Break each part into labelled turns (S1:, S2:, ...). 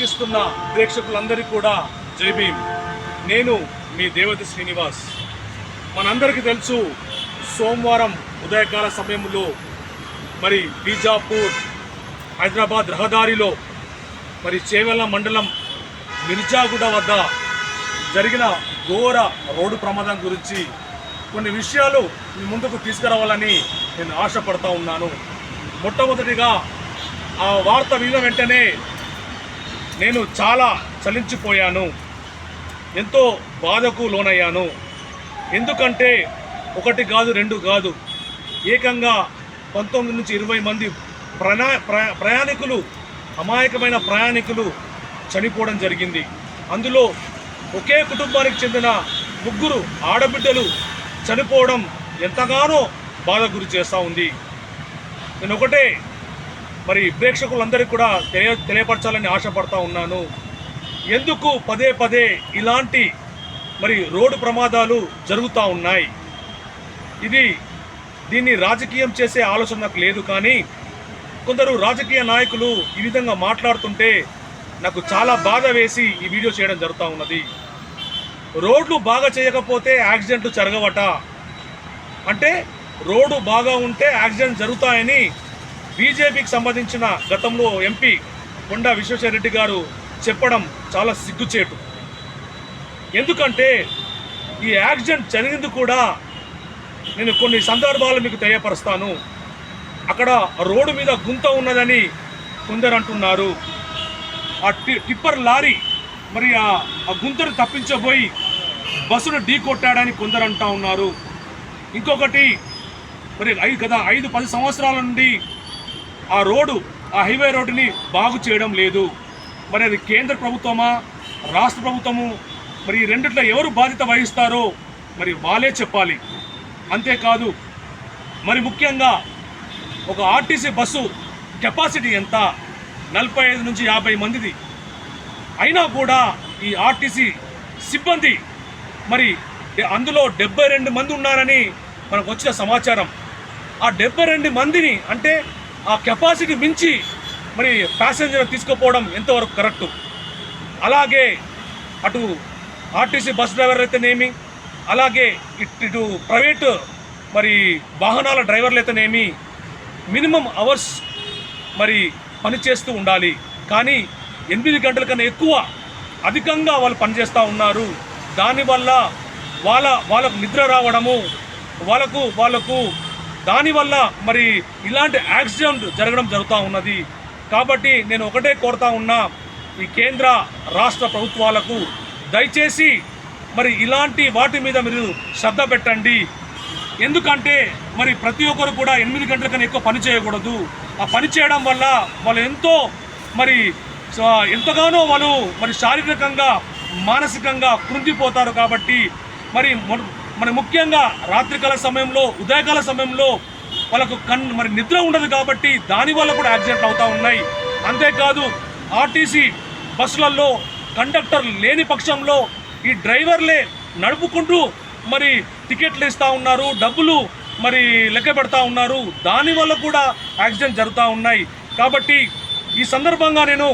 S1: వీక్షిస్తున్న ప్రేక్షకులందరికీ కూడా జై భీమ్. నేను మీ దేవతి శ్రీనివాస్. మనందరికీ తెలుసు సోమవారం ఉదయకాల సమయంలో మరి బీజాపూర్ హైదరాబాద్ రహదారిలో మరి చేవెళ్ళ మండలం మిర్జాగూడ వద్ద జరిగిన ఘోర రోడ్డు ప్రమాదం గురించి కొన్ని విషయాలు మీ ముందుకు తీసుకురావాలని నేను ఆశపడతా ఉన్నాను. మొట్టమొదటిగా ఆ వార్త విన్న వెంటనే నేను చాలా చలించిపోయాను. ఎంతో బాధకు లోనయ్యాను. ఎందుకంటే ఒకటి కాదు రెండు కాదు. ఏకంగా పంతొమ్మిది నుంచి ఇరవై మంది ప్రనా ప్ర- ప్రయాణికులు అమాయకమైన ప్రయాణికులు చనిపోవడం జరిగింది. అందులో ఒకే కుటుంబానికి చెందిన ముగ్గురు ఆడబిడ్డలు చనిపోవడం ఎంతగానో బాధ గురి చేస్తూ ఉంది. నేను ఒకటే మరి ప్రేక్షకులందరికీ కూడా తెలియ తెలియపరచాలని ఆశపడతా ఉన్నాను. ఎందుకు పదే పదే ఇలాంటి మరి రోడ్డు ప్రమాదాలు జరుగుతూ ఉన్నాయి? ఇది దీన్ని రాజకీయం చేసే ఆలోచన నాకు లేదు కానీ కొందరు రాజకీయ నాయకులు ఈ విధంగా మాట్లాడుతుంటే నాకు చాలా బాధ వేసి ఈ వీడియో చేయడం జరుగుతూ ఉన్నది. రోడ్లు బాగా చేయకపోతే యాక్సిడెంట్లు జరగవట. అంటే రోడ్డు బాగా ఉంటే యాక్సిడెంట్ జరుగుతాయని బీజేపీకి సంబంధించిన గతంలో ఎంపీ కొండా విశ్వేశ్వరరెడ్డి గారు చెప్పడం చాలా సిగ్గుచేటు. ఎందుకంటే ఈ యాక్సిడెంట్ జరిగింది కూడా నేను కొన్ని సందర్భాలు మీకు తెలియపరుస్తాను. అక్కడ రోడ్డు మీద గుంత ఉన్నదని కొందరు అంటున్నారు. ఆ టి- టిప్పర్ లారీ మరి ఆ గుంతను తప్పించబోయి బస్సును ఢీ కొట్టాడని కొందరు అంటా ఉన్నారు. ఇంకొకటి మరి ఐదు గత ఐదు పది సంవత్సరాల నుండి ఆ రోడ్డు ఆ హైవే రోడ్డుని బాగు చేయడం లేదు. మరి అది కేంద్ర ప్రభుత్వమా? రాష్ట్ర ప్రభుత్వము? మరి రెండిట్లో ఎవరు బాధ్యత వహిస్తారో మరి వాళ్ళే చెప్పాలి. అంతేకాదు మరి ముఖ్యంగా ఒక ఆర్టీసీ బస్సు కెపాసిటీ ఎంత? నలభై ఐదు నుంచి యాభై మందిది. అయినా కూడా ఈ ఆర్టీసీ సిబ్బంది మరి అందులో డెబ్బై రెండు మంది ఉన్నారని మనకు వచ్చిన సమాచారం. ఆ డెబ్బై రెండు మందిని అంటే ఆ కెపాసిటీ మించి మరి ప్యాసింజర్ తీసుకుపోవడం ఎంతవరకు కరెక్టు అలాగే అటు ఆర్టీసీ బస్ డ్రైవర్లు అయితేనేమి? అలాగే ఇటు ఇటు ప్రైవేటు మరి వాహనాల డ్రైవర్లు అయితేనేమి? మినిమం అవర్స్ మరి పనిచేస్తూ ఉండాలి. కానీ ఎనిమిది గంటల కన్నా ఎక్కువ అధికంగా వాళ్ళు పనిచేస్తూ ఉన్నారు. దానివల్ల వాళ్ళ వాళ్ళకు నిద్ర రావడము వాళ్ళకు వాళ్ళకు దానివల్ల మరి ఇలాంటి యాక్సిడెంట్ జరగడం జరుగుతూ ఉన్నది. కాబట్టి నేను ఒకటే కోరుతా ఉన్నా ఈ కేంద్ర రాష్ట్ర ప్రభుత్వాలకు దయచేసి మరి ఇలాంటి వాటి మీద మీరు శ్రద్ధ పెట్టండి. ఎందుకంటే మరి ప్రతి ఒక్కరు కూడా ఎనిమిది గంటల కన్నా ఎక్కువ పని చేయకూడదు. ఆ పని చేయడం వల్ల వాళ్ళు ఎంతో మరి స- ఎంతగానో వాళ్ళు మరి శారీరకంగా మానసికంగా కృంగిపోతారు కాబట్టి మరి మరి ముఖ్యంగా రాత్రికాల సమయంలో ఉదయకాల సమయంలో వాళ్ళకు కన్ మరి నిద్ర ఉండదు కాబట్టి దానివల్ల కూడా యాక్సిడెంట్ అవుతూ ఉన్నాయి. అంతేకాదు ఆర్టీసీ బస్సులలో కండక్టర్ లేని పక్షంలో ఈ డ్రైవర్లే నడుపుకుంటూ మరి టికెట్లు ఇస్తూ ఉన్నారు డబ్బులు మరి లెక్క పెడతా ఉన్నారు. దానివల్ల కూడా యాక్సిడెంట్ జరుగుతూ ఉన్నాయి. కాబట్టి ఈ సందర్భంగా నేను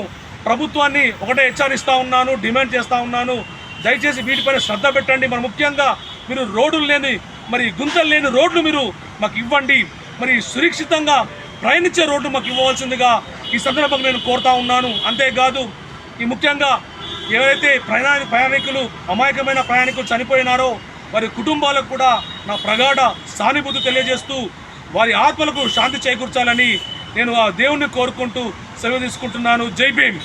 S1: ప్రభుత్వాన్ని ఒకటే హెచ్చరిస్తూ ఉన్నాను డిమాండ్ చేస్తూ ఉన్నాను. దయచేసి వీటిపైన శ్రద్ధ పెట్టండి. మరి ముఖ్యంగా మీరు రోడ్లు లేని మరి గుంతలు లేని రోడ్లు మీరు మాకు ఇవ్వండి. మరి సురక్షితంగా ప్రయాణించే రోడ్లు మాకు ఇవ్వవలసిందిగా ఈ సందర్భంగా నేను కోరుతా ఉన్నాను. అంతేకాదు ఈ ముఖ్యంగా ఎవరైతే ప్రయాణ ప్రయాణికులు అమాయకమైన ప్రయాణికులు చనిపోయినారో వారి కుటుంబాలకు కూడా నా ప్రగాఢ సానుభూతి తెలియజేస్తూ వారి ఆత్మలకు శాంతి చేకూర్చాలని నేను ఆ దేవుణ్ణి కోరుకుంటూ సెలవు తీసుకుంటున్నాను. జై భీమ్!